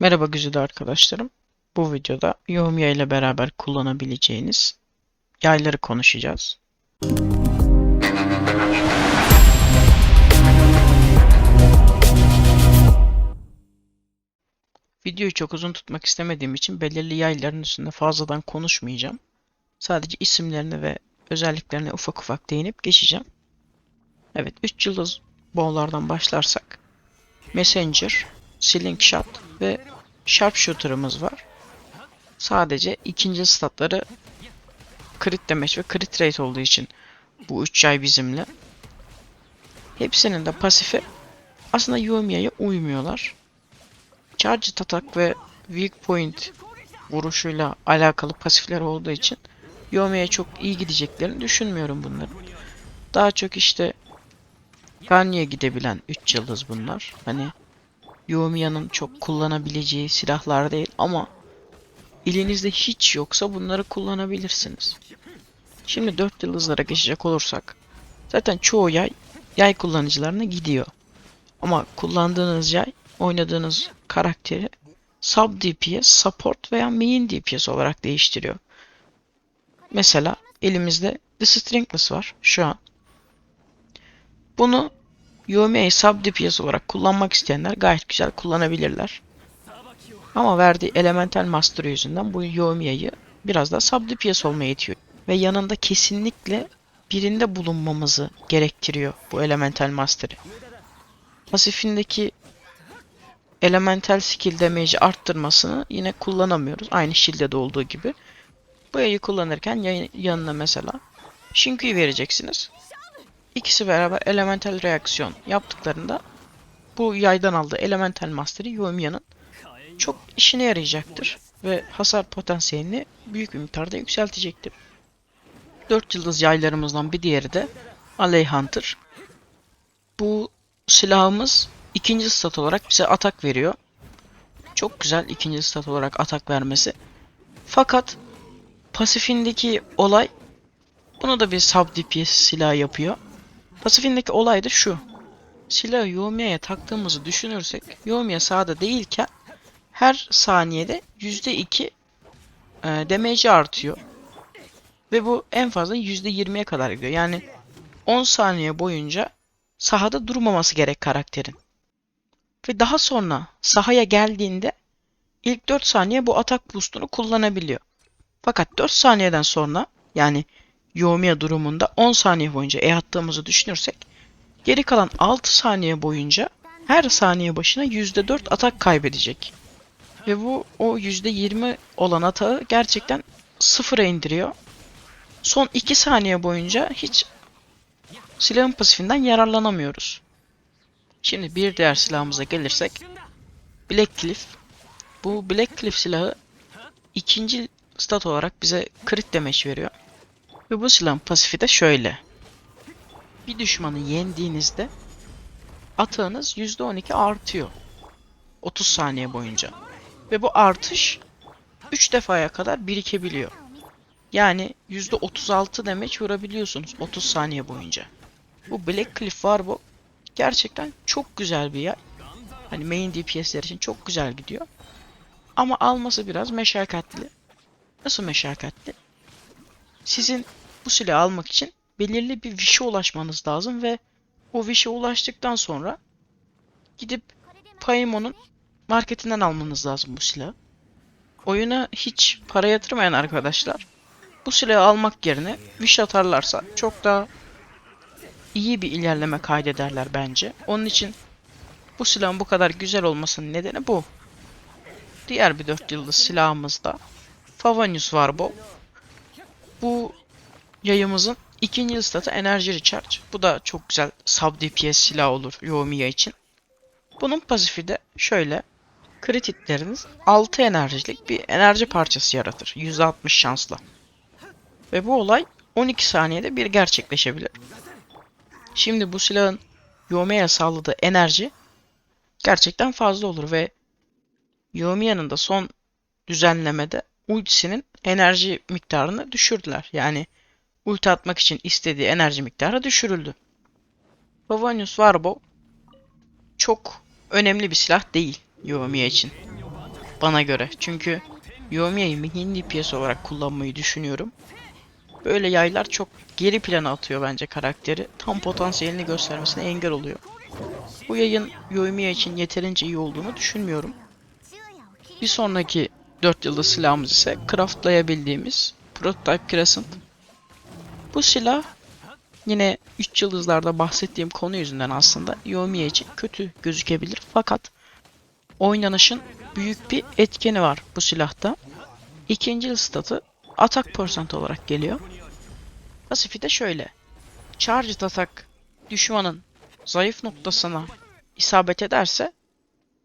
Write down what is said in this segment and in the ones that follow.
Merhaba güzide arkadaşlarım. Bu videoda Yomiya ile beraber kullanabileceğiniz yayları konuşacağız. Videoyu çok uzun tutmak istemediğim için belirli yayların üstünde fazladan konuşmayacağım. Sadece isimlerine ve özelliklerine ufak ufak değinip geçeceğim. Evet 3 yıldız bowlardan başlarsak Messenger, Slingshot ve Sharpshooter'ımız var. Sadece ikinci statları crit damage ve crit rate olduğu için bu 3 yay bizimle. Hepsinin de pasifi aslında Yumiya'ya uymuyorlar. Charge atak ve weak point vuruşuyla alakalı pasifler olduğu için Yumiya'ya çok iyi gideceklerini düşünmüyorum bunların. Daha çok işte Ganye'ye gidebilen 3 yıldız bunlar. Hani Yumiya'nın çok kullanabileceği silahlar değil ama elinizde hiç yoksa bunları kullanabilirsiniz. Şimdi 4 yıldızlara geçecek olursak zaten çoğu yay yay kullanıcılarına gidiyor. Ama kullandığınız yay oynadığınız karakteri sub DPS, support veya main DPS olarak değiştiriyor. Mesela elimizde The Stringless var şu an. Bunu Yumi'yi sub DPS olarak kullanmak isteyenler gayet güzel kullanabilirler. Ama verdiği Elemental Master yüzünden bu Yomia'yı biraz da sub DPS olmaya itiyor. Ve yanında kesinlikle birinde bulunmamızı gerektiriyor bu Elemental Master'ı. Pasifindeki Elemental skill damage'i arttırmasını yine kullanamıyoruz. Aynı Shield'de olduğu gibi. Bu yayı kullanırken yanına mesela Shinku'yu vereceksiniz. İkisi beraber elemental reaksiyon yaptıklarında bu yaydan aldığı elemental master'i Yoimia'nın çok işine yarayacaktır ve hasar potansiyelini büyük bir miktarda yükseltecektir. 4 yıldız yaylarımızdan bir diğeri de Alley Hunter. Bu silahımız ikinci stat olarak bize atak veriyor. Çok güzel ikinci stat olarak atak vermesi. Fakat pasifindeki olay bunu da bir sub DPS silah yapıyor. Pasifindeki olay da şu. Silahı Yomia'ya taktığımızı düşünürsek Yomiya sağda değilken her saniyede %2 e, damage artıyor. Ve bu en fazla %20'ye kadar gidiyor. Yani 10 saniye boyunca sahada durmaması gerek karakterin. Ve daha sonra sahaya geldiğinde ilk 4 saniye bu atak boostunu kullanabiliyor. Fakat 4 saniyeden sonra yani Yomiya durumunda 10 saniye boyunca E attığımızı düşünürsek geri kalan 6 saniye boyunca her saniye başına %4 atak kaybedecek. Ve bu o %20 olan atağı gerçekten sıfıra indiriyor. Son 2 saniye boyunca hiç silahın pasifinden yararlanamıyoruz. Şimdi bir diğer silahımıza gelirsek Black Cliff. Bu Black Cliff silahı ikinci stat olarak bize crit damage veriyor. Ve bu silahın pasifi de şöyle. Bir düşmanı yendiğinizde atağınız %12 artıyor. 30 saniye boyunca. Ve bu artış 3 defaya kadar birikebiliyor. Yani %36 damage vurabiliyorsunuz 30 saniye boyunca. Bu Black Cliff var bu. Gerçekten çok güzel bir yay. Hani main DPS'ler için çok güzel gidiyor. Ama alması biraz meşakkatli. Nasıl meşakkatli? Sizin bu silahı almak için belirli bir vişe ulaşmanız lazım ve o vişe ulaştıktan sonra gidip Paymon'un marketinden almanız lazım bu silahı. Oyuna hiç para yatırmayan arkadaşlar bu silahı almak yerine viş atarlarsa çok daha iyi bir ilerleme kaydederler bence. Onun için bu silahın bu kadar güzel olmasının nedeni bu. Diğer bir 4 yıldız silahımız da Favanius Warbow. Bu yayımızın ikinci statı Enerji Recharge. Bu da çok güzel sub DPS silah olur Yoimiya için. Bunun pasifi de şöyle. Crit hitleriniz 6 enerjilik bir enerji parçası yaratır. %60 şansla. Ve bu olay 12 saniyede bir gerçekleşebilir. Şimdi bu silahın Yomiya'ya sağladığı enerji gerçekten fazla olur ve Yomiya'nın da son düzenlemede ultisinin enerji miktarını düşürdüler. Yani ulti atmak için istediği enerji miktarı düşürüldü. Favonius Warbow çok önemli bir silah değil Yomiya için. bana göre. Çünkü Yomia'yı main DPS olarak kullanmayı düşünüyorum. Böyle yaylar çok geri plana atıyor bence karakteri. Tam potansiyelini göstermesine engel oluyor. Bu yayın Yoimiya için yeterince iyi olduğunu düşünmüyorum. Bir sonraki 4 yıldız silahımız ise craftlayabildiğimiz Prototype Crescent. Bu silah yine 3 yıldızlarda bahsettiğim konu yüzünden aslında Yoimiya için kötü gözükebilir fakat oynanışın büyük bir etkeni var bu silahta. İkinci statı atak percent olarak geliyor. Pasifi de şöyle. Charged atak düşmanın zayıf noktasına isabet ederse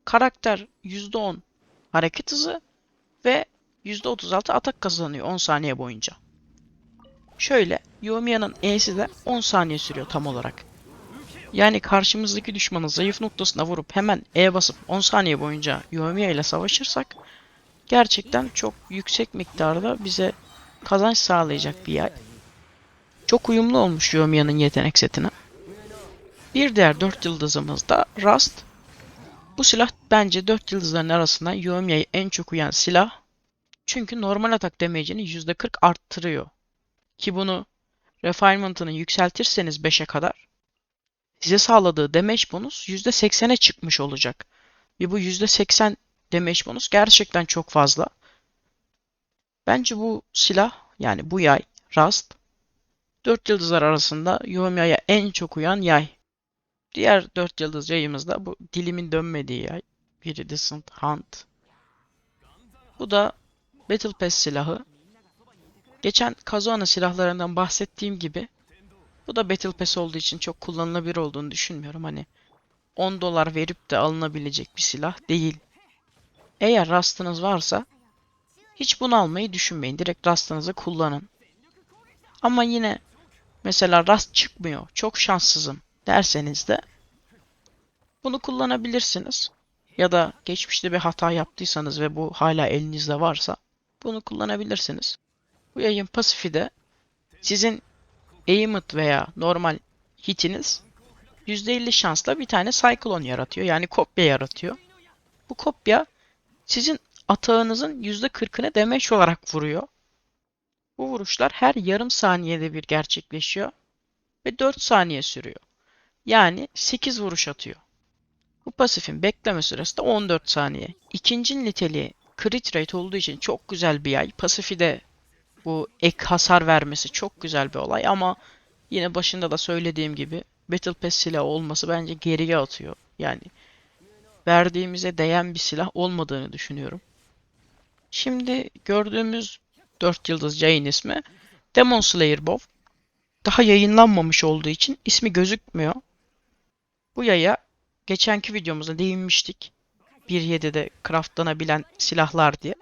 karakter %10 hareket hızı ve %36 atak kazanıyor 10 saniye boyunca. Şöyle Yoimiya'nın E'si de 10 saniye sürüyor tam olarak. Yani karşımızdaki düşmanın zayıf noktasına vurup hemen E basıp 10 saniye boyunca Yoimiya ile savaşırsak gerçekten çok yüksek miktarda bize kazanç sağlayacak bir yay. Çok uyumlu olmuş Yoimiya'nın yetenek setine. Bir diğer 4 yıldızımız da Rust. Bu silah bence 4 yıldızların arasında Yoimiya'yı en çok uyan silah. Çünkü normal atak damage'ini %40 arttırıyor. Ki bunu refinement'ını yükseltirseniz 5'e kadar size sağladığı damage bonus %80'e çıkmış olacak. Ve bu %80 damage bonus gerçekten çok fazla. Bence bu silah yani bu yay Rust 4 yıldızlar arasında Yoimiya'ya en çok uyan yay. Diğer 4 yıldız yayımız da bu dilimin dönmediği yay. Iridescent Hunt. Bu da Battle Pass silahı. Geçen Kazuha'nın silahlarından bahsettiğim gibi bu da Battle Pass olduğu için çok kullanılabilir olduğunu düşünmüyorum. Hani 10 dolar verip de alınabilecek bir silah değil. Eğer Rust'ınız varsa hiç bunu almayı düşünmeyin. Direkt Rust'ınızı kullanın. Ama yine mesela Rust çıkmıyor. Çok şanssızım derseniz de bunu kullanabilirsiniz. Ya da geçmişte bir hata yaptıysanız ve bu hala elinizde varsa bunu kullanabilirsiniz. Bu yayın pasifi de sizin aimit veya normal hitiniz %50 şansla bir tane cyclone yaratıyor. Yani kopya yaratıyor. Bu kopya sizin atağınızın %40'ını damage olarak vuruyor. Bu vuruşlar her yarım saniyede bir gerçekleşiyor ve 4 saniye sürüyor. Yani 8 vuruş atıyor. Bu pasifin bekleme süresi de 14 saniye. İkinci niteliği crit rate olduğu için çok güzel bir yay. Pasifi de bu ek hasar vermesi çok güzel bir olay ama yine başında da söylediğim gibi Battle Pass silahı olması bence geriye atıyor. Yani verdiğimize değen bir silah olmadığını düşünüyorum. Şimdi gördüğümüz 4 yıldız yayın ismi Demon Slayer Bow. Daha yayınlanmamış olduğu için ismi gözükmüyor. Bu yaya geçenki videomuzda değinmiştik. 1.7'de craftlanabilen silahlar diye.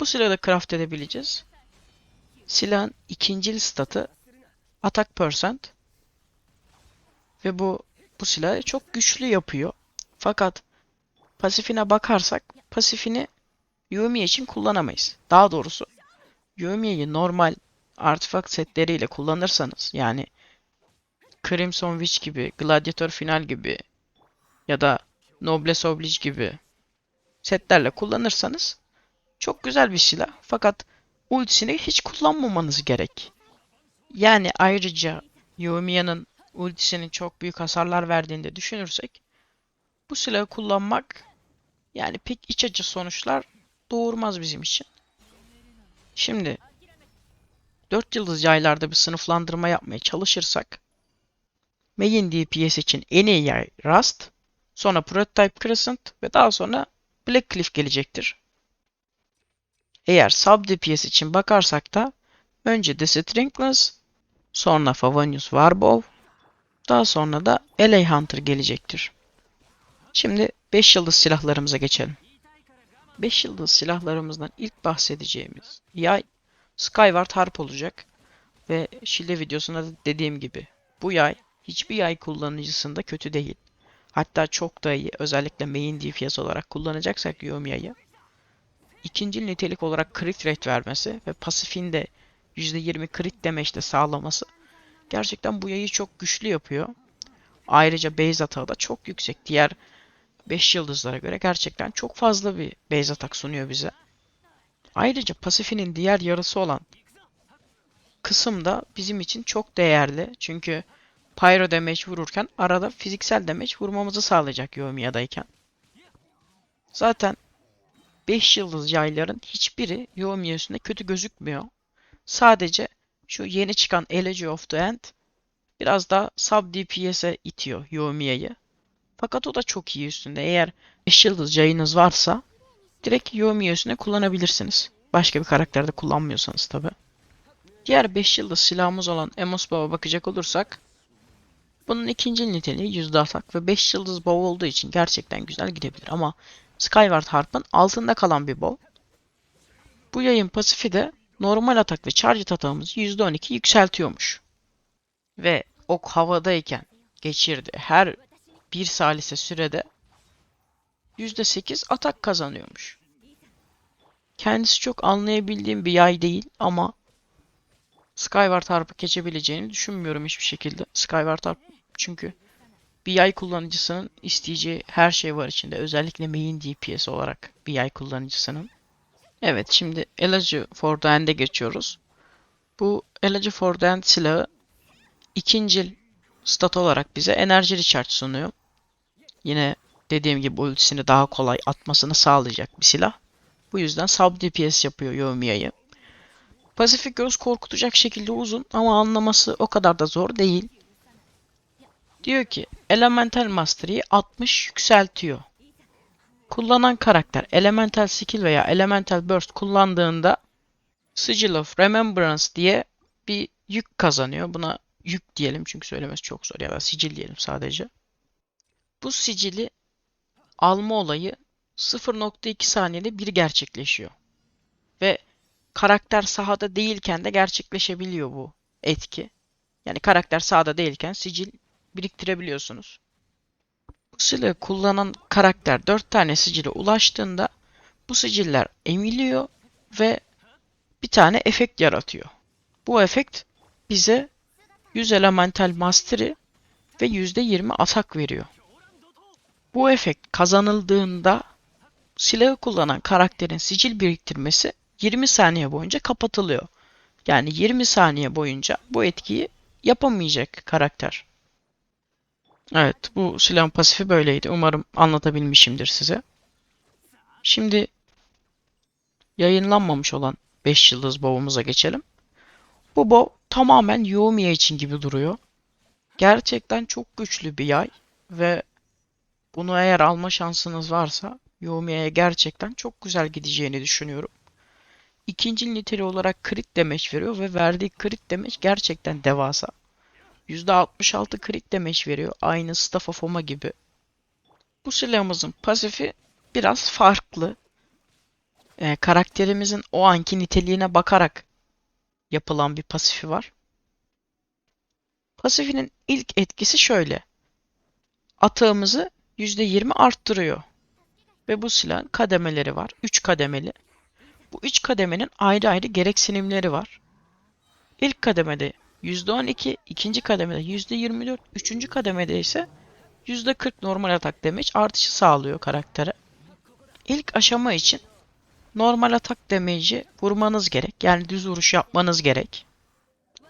Bu silahı da craft edebileceğiz. Silahın ikincil statı atak percent ve bu bu silahı çok güçlü yapıyor. Fakat pasifine bakarsak pasifini Yuumi için kullanamayız. Daha doğrusu Yuumi'yi normal artifakt setleriyle kullanırsanız yani Crimson Witch gibi, Gladiator Final gibi ya da Noblesse Oblige gibi setlerle kullanırsanız çok güzel bir silah. Fakat ultisini hiç kullanmamanız gerek. Yani ayrıca Youmiya'nın ultisinin çok büyük hasarlar verdiğini de düşünürsek bu silahı kullanmak yani pek iç açı sonuçlar doğurmaz bizim için. Şimdi 4 yıldız yaylarda bir sınıflandırma yapmaya çalışırsak Main DPS için en iyi yay Rust, sonra Prototype Crescent ve daha sonra Black Cliff gelecektir. Eğer Sub DPS için bakarsak da önce The Stringless, sonra Favonius Warbow, daha sonra da LA Hunter gelecektir. Şimdi 5 yıldız silahlarımıza geçelim. 5 yıldız silahlarımızdan ilk bahsedeceğimiz yay Skyward Harp olacak. Ve Şile videosunda da dediğim gibi bu yay hiçbir yay kullanıcısında kötü değil. Hatta çok da iyi. Özellikle main DPS olarak kullanacaksak Yomia'yı. İkinci nitelik olarak crit rate vermesi ve pasifin de %20 crit damage de sağlaması gerçekten bu yayı çok güçlü yapıyor. Ayrıca base atağı da çok yüksek. Diğer 5 yıldızlara göre gerçekten çok fazla bir base atak sunuyor bize. Ayrıca pasifinin diğer yarısı olan kısım da bizim için çok değerli. Çünkü pyro damage vururken arada fiziksel damage vurmamızı sağlayacak Yoimi'ya'dayken. Zaten 5 yıldız yayların hiçbiri Yoimiya üstünde kötü gözükmüyor. Sadece şu yeni çıkan Elegy of the End biraz daha sub DPS'e itiyor Yoimiya'yı. Fakat o da çok iyi üstünde. Eğer 5 yıldız yayınız varsa direkt Yoimiya üstüne kullanabilirsiniz. Başka bir karakterde kullanmıyorsanız tabi. Diğer 5 yıldız silahımız olan Emos Bow'a bakacak olursak bunun ikinci niteliği yüzde atak ve 5 yıldız bow olduğu için gerçekten güzel gidebilir ama Skyward Harp'ın altında kalan bir bow. Bu yayın pasifi de normal atak ve charge atağımızı %12 yükseltiyormuş. Ve ok havadayken geçirdiği her bir salise sürede %8 atak kazanıyormuş. Kendisi çok anlayabildiğim bir yay değil ama Skyward Harp'ı geçebileceğini düşünmüyorum hiçbir şekilde. Skyward Harp çünkü yay kullanıcısının isteyeceği her şey var içinde. Özellikle main DPS olarak yay kullanıcısının. Evet şimdi Elegy for geçiyoruz. Bu Elegy for silahı ikincil stat olarak bize enerji recharge sunuyor. Yine dediğim gibi ultisini daha kolay atmasını sağlayacak bir silah. Bu yüzden sub DPS yapıyor Yoimiya'yı. Pasifik göz korkutacak şekilde uzun ama anlaması o kadar da zor değil. Diyor ki Elemental Mastery'yi 60 yükseltiyor. Kullanan karakter Elemental Skill veya Elemental Burst kullandığında Sigil of Remembrance diye bir yük kazanıyor. Buna yük diyelim çünkü söylemesi çok zor ya da sicil diyelim sadece. Bu sicili alma olayı 0.2 saniyede bir gerçekleşiyor. Ve karakter sahada değilken de gerçekleşebiliyor bu etki. Yani karakter sahada değilken sicil biriktirebiliyorsunuz. Bu silahı kullanan karakter 4 tane sicile ulaştığında bu siciller emiliyor ve bir tane efekt yaratıyor. Bu efekt bize 100 elemental mastery ve %20 atak veriyor. Bu efekt kazanıldığında silahı kullanan karakterin sicil biriktirmesi 20 saniye boyunca kapatılıyor. Yani 20 saniye boyunca bu etkiyi yapamayacak karakter. Evet, bu silahın pasifi böyleydi. Umarım anlatabilmişimdir size. Şimdi yayınlanmamış olan 5 yıldız bow'umuza geçelim. Bu bow tamamen Yoimiya için gibi duruyor. Gerçekten çok güçlü bir yay ve bunu eğer alma şansınız varsa Yoimiya'ya gerçekten çok güzel gideceğini düşünüyorum. İkinci niteliği olarak crit damage veriyor ve verdiği crit damage gerçekten devasa. %66 crit damage veriyor. Aynı Staff of Oma gibi. Bu silahımızın pasifi biraz farklı. Ee, karakterimizin o anki niteliğine bakarak yapılan bir pasifi var. Pasifinin ilk etkisi şöyle. Atağımızı %20 arttırıyor. Ve bu silahın kademeleri var. 3 kademeli. Bu 3 kademenin ayrı ayrı gereksinimleri var. İlk kademede %12, ikinci kademede %24, üçüncü kademede ise %40 normal atak damage artışı sağlıyor karaktere. İlk aşama için normal atak damage'i vurmanız gerek. Yani düz vuruş yapmanız gerek.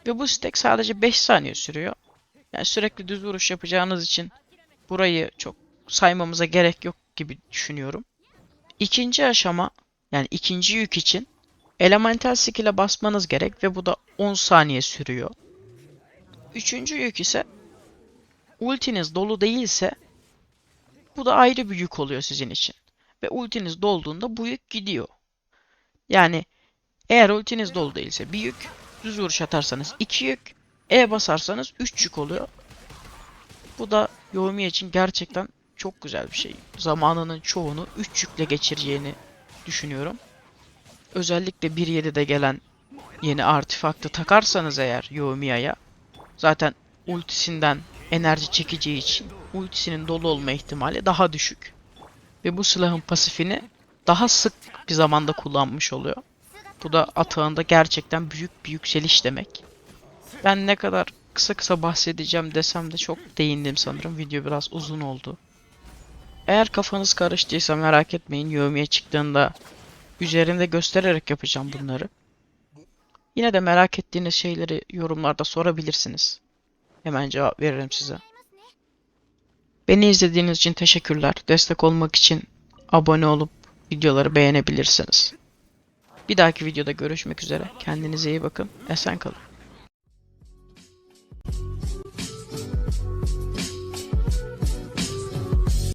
Ve bu stack sadece 5 saniye sürüyor. Yani sürekli düz vuruş yapacağınız için burayı çok saymamıza gerek yok gibi düşünüyorum. İkinci aşama yani ikinci yük için elemental skill'e basmanız gerek ve bu da 10 saniye sürüyor. Üçüncü yük ise ultiniz dolu değilse bu da ayrı bir yük oluyor sizin için. Ve ultiniz dolduğunda bu yük gidiyor. Yani eğer ultiniz dolu değilse bir yük, düz vuruş atarsanız iki yük, E basarsanız 3 yük oluyor. Bu da Yomi için gerçekten çok güzel bir şey. Zamanının çoğunu 3 yükle geçireceğini düşünüyorum. Özellikle 1.7'de gelen yeni artefaktı takarsanız eğer Yoimi'ye zaten ultisinden enerji çekeceği için ultisinin dolu olma ihtimali daha düşük. Ve bu silahın pasifini daha sık bir zamanda kullanmış oluyor. Bu da atağında gerçekten büyük bir yükseliş demek. Ben ne kadar kısa kısa bahsedeceğim desem de çok değindim sanırım. Video biraz uzun oldu. Eğer kafanız karıştıysa merak etmeyin. Yomiye çıktığında üzerinde göstererek yapacağım bunları. Yine de merak ettiğiniz şeyleri yorumlarda sorabilirsiniz. Hemen cevap veririm size. Beni izlediğiniz için teşekkürler. Destek olmak için abone olup videoları beğenebilirsiniz. Bir dahaki videoda görüşmek üzere. Kendinize iyi bakın. Esen kalın.